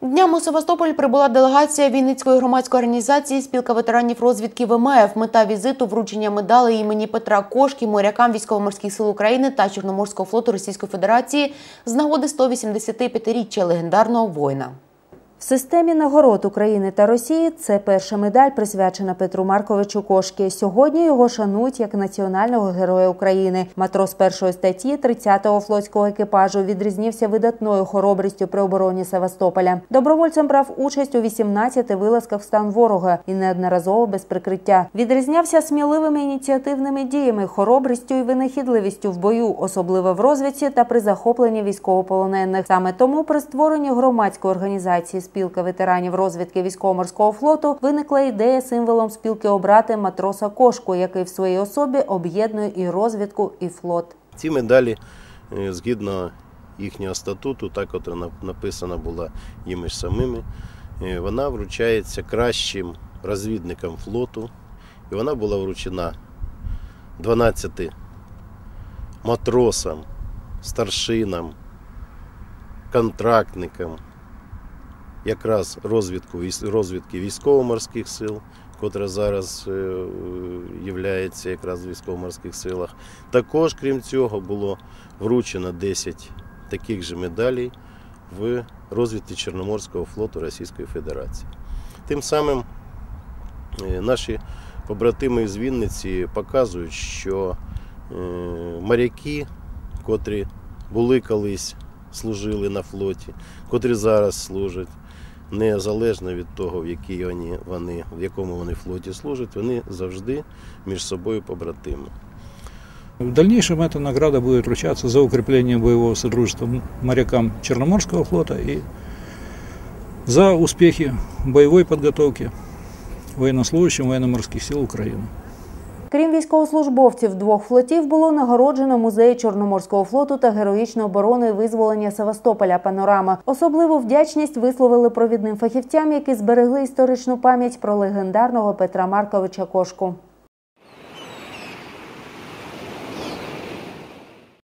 Днями у Севастополь прибула делегація Вінницької громадської організації Спілка ветеранів розвідки ВМФ. Мета візиту вручення медалей імені Петра Кошки морякам військово-морських сил України та Чорноморського флоту Російської Федерації з нагоди 185-річчя легендарного воїна. В системі нагород України та Росії це перша медаль, присвячена Петру Марковичу Кошки. Сьогодні його шанують як національного героя України. Матрос першої статті 30-го флотського екіпажу відрізнився видатною хоробрістю при обороні Севастополя. Добровольцем брав участь у 18 вилазках в стан ворога і неодноразово без прикриття. Відрізнявся сміливими ініціативними діями, хоробрістю і винахідливістю в бою, особливо в розвідці та при захопленні військовополонених. Саме тому при створенні громадської організації спілка ветеранів розвідки військово-морського флоту виникла ідея символом спілки обрати матроса кошку, який в своїй особі об'єднує і розвідку, і флот. Ці медалі, е, згідно їхнього статуту, та, котра нап- написана була їми ж самими, е, вона вручається кращим розвідникам флоту. І вона була вручена 12 матросам, старшинам, контрактникам, якраз розвідку, розвідки військово-морських сил, котра зараз е, є якраз в військово-морських силах. Також, крім цього, було вручено 10 таких же медалей в розвідці Чорноморського флоту Російської Федерації. Тим самим е, наші побратими з Вінниці показують, що е, моряки, котрі були колись, служили на флоті, котрі зараз служать, незалежно від того, в якій вони, вони, в якому вони флоті служать, вони завжди між собою побратими. В дальнейшем эта награда будет вручаться за укрепление боевого сотрудничества м- морякам Черноморского флота и за успехи боевой подготовки военнослужащим военно-морских сил Украины. Крім військовослужбовців двох флотів, було нагороджено музеї Чорноморського флоту та героїчної оборони і визволення Севастополя Панорама. Особливу вдячність висловили провідним фахівцям, які зберегли історичну пам'ять про легендарного Петра Марковича Кошку.